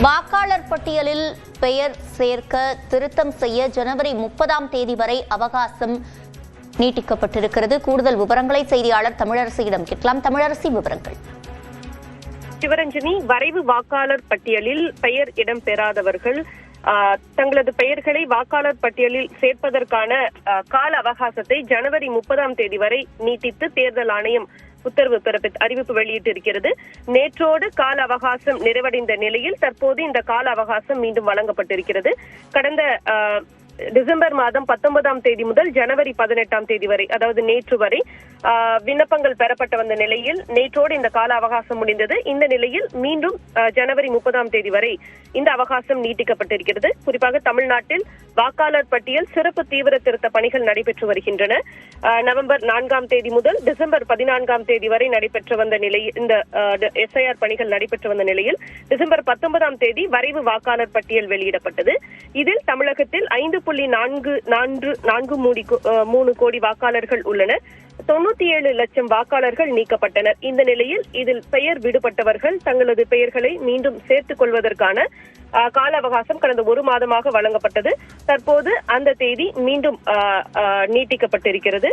வாக்காளர் பட்டியலில் பெயர் சேர்க்க திருத்தம் செய்ய ஜனவரி முப்பதாம் தேதி வரை அவகாசம் நீட்டிக்கப்பட்டிருக்கிறது. கூடுதல் விவரங்களை செய்தியாளர் தமிழரசியிடம் கேட்கலாம். தமிழரசி விவரங்கள். சிவரஞ்சனி வரைவு வாக்காளர் பட்டியலில் பெயர் இடம்பெறாதவர்கள் ஆஹ், தங்களது பெயர்களை வாக்காளர் பட்டியலில் சேர்ப்பதற்கான கால அவகாசத்தை ஜனவரி முப்பதாம் தேதி வரை நீட்டித்து தேர்தல் ஆணையம் உத்தரவு பிறப்பி அறிவிப்பு வெளியிட்டிருக்கிறது. நேற்றோடு கால அவகாசம் நிறைவடைந்த நிலையில் தற்போது இந்த கால அவகாசம் மீண்டும் வழங்கப்பட்டிருக்கிறது. கடந்த ஆஹ், டிசம்பர் மாதம் பத்தொன்பதாம் தேதி முதல் ஜனவரி பதினெட்டாம் தேதி வரை அதாவது நேற்று வரை விண்ணப்பங்கள் பெறப்பட்ட வந்த நிலையில் நேற்றோடு இந்த கால அவகாசம் முடிந்தது. இந்த நிலையில் மீண்டும் ஜனவரி முப்பதாம் தேதி வரை இந்த அவகாசம் நீட்டிக்கப்பட்டிருக்கிறது. குறிப்பாக தமிழ்நாட்டில் வாக்காளர் பட்டியல் சிறப்பு தீவிர திருத்த பணிகள் நடைபெற்று வருகின்றன. நவம்பர் நான்காம் தேதி முதல் டிசம்பர் பதினான்காம் தேதி வரை நடைபெற்று வந்த நிலையில் இந்த எஸ்ஐஆர் பணிகள் நடைபெற்று வந்த நிலையில் டிசம்பர் பத்தொன்பதாம் தேதி வரைவு வாக்காளர் பட்டியல் வெளியிடப்பட்டது. இதில் தமிழகத்தில் ஐந்து புள்ளி நான்கு நான்கு நான்கு மூடி மூணு கோடி வாக்காளர்கள் உள்ளனர். தொண்ணூத்தி ஏழு லட்சம் வாக்காளர்கள் நீக்கப்பட்டனர். இந்த நிலையில் இதில் பெயர் விடுபட்டவர்கள் தங்களது பெயர்களை மீண்டும் சேர்த்துக் கொள்வதற்கான கால அவகாசம் கடந்த ஒரு மாதமாக வழங்கப்பட்டது. தற்போது அந்த தேதி மீண்டும் நீட்டிக்கப்பட்டிருக்கிறது.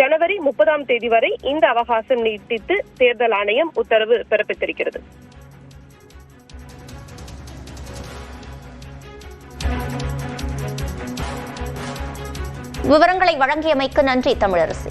ஜனவரி முப்பதாம் தேதி வரை இந்த அவகாசம் நீட்டித்து தேர்தல் ஆணையம் உத்தரவு பிறப்பித்திருக்கிறது. விவரங்களை வழங்கியமைக்கு நன்றி தமிழரசு.